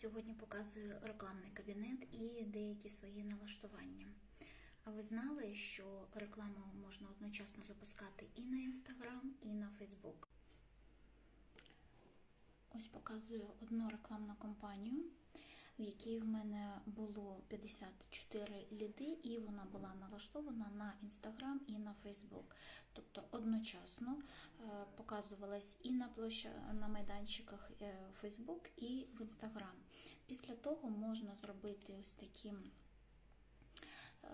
Сьогодні показую рекламний кабінет і деякі свої налаштування. А ви знали, що рекламу можна одночасно запускати і на Instagram, і на Facebook? Ось показую одну рекламну кампанію, в якій в мене було 54 ліди, і вона була налаштована на Instagram і на Facebook. Тобто одночасно е, показувалась і на площа на майданчиках Facebook, і в Instagram. Після того можна зробити ось такі е,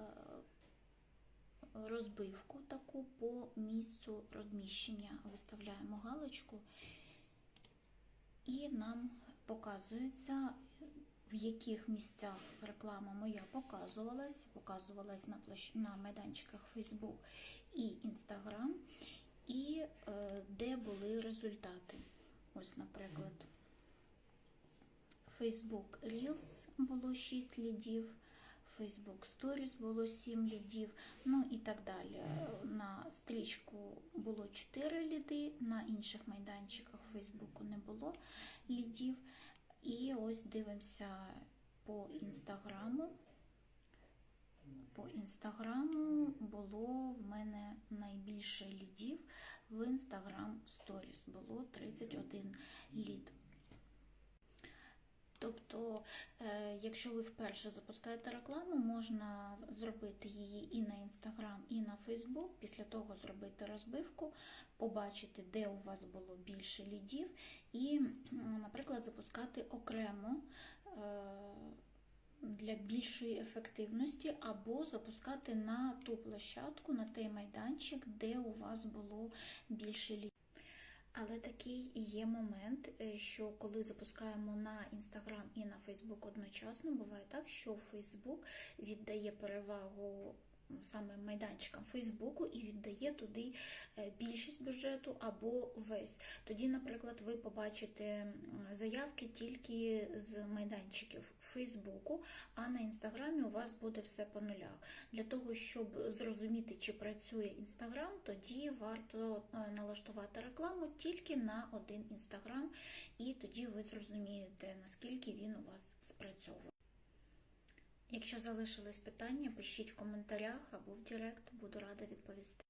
розбивку таку по місцю розміщення. Виставляємо галочку. І нам показується, в яких місцях реклама моя показувалась, показувалась на площ... на майданчиках Facebook і Instagram, і е, де були результати. Ось, наприклад, Facebook Reels було 6 лідів. Facebook Stories було 7 лідів, ну і так далі. На стрічку було 4 ліди, на інших майданчиках Фейсбуку не було лідів. І ось дивимося по інстаграму. По інстаграму було в мене найбільше лідів в Instagram Stories. Було 31 лід. Тобто, е, якщо ви вперше запускаєте рекламу, можна зробити її і на Instagram, і на Facebook, після того зробити розбивку, побачити, де у вас було більше лідів, і, наприклад, запускати окремо е, для більшої ефективності, або запускати на ту площадку, на той майданчик, де у вас було більше лідів. Але такий є момент, е, що коли запускаємо на Instagram і на Facebook одночасно, буває так, що Facebook віддає перевагу саме майданчикам Фейсбуку і віддає туди більшість бюджету або весь. Тоді, наприклад, ви побачите заявки тільки з майданчиків Фейсбуку, а на інстаграмі у вас буде все по нулях. Для того, щоб зрозуміти, чи працює інстаграм, тоді варто налаштувати рекламу тільки на один інстаграм, і тоді ви зрозумієте, наскільки він у вас спрацьовує. Якщо залишились питання, пишіть в коментарях або в Директ, буду рада відповісти.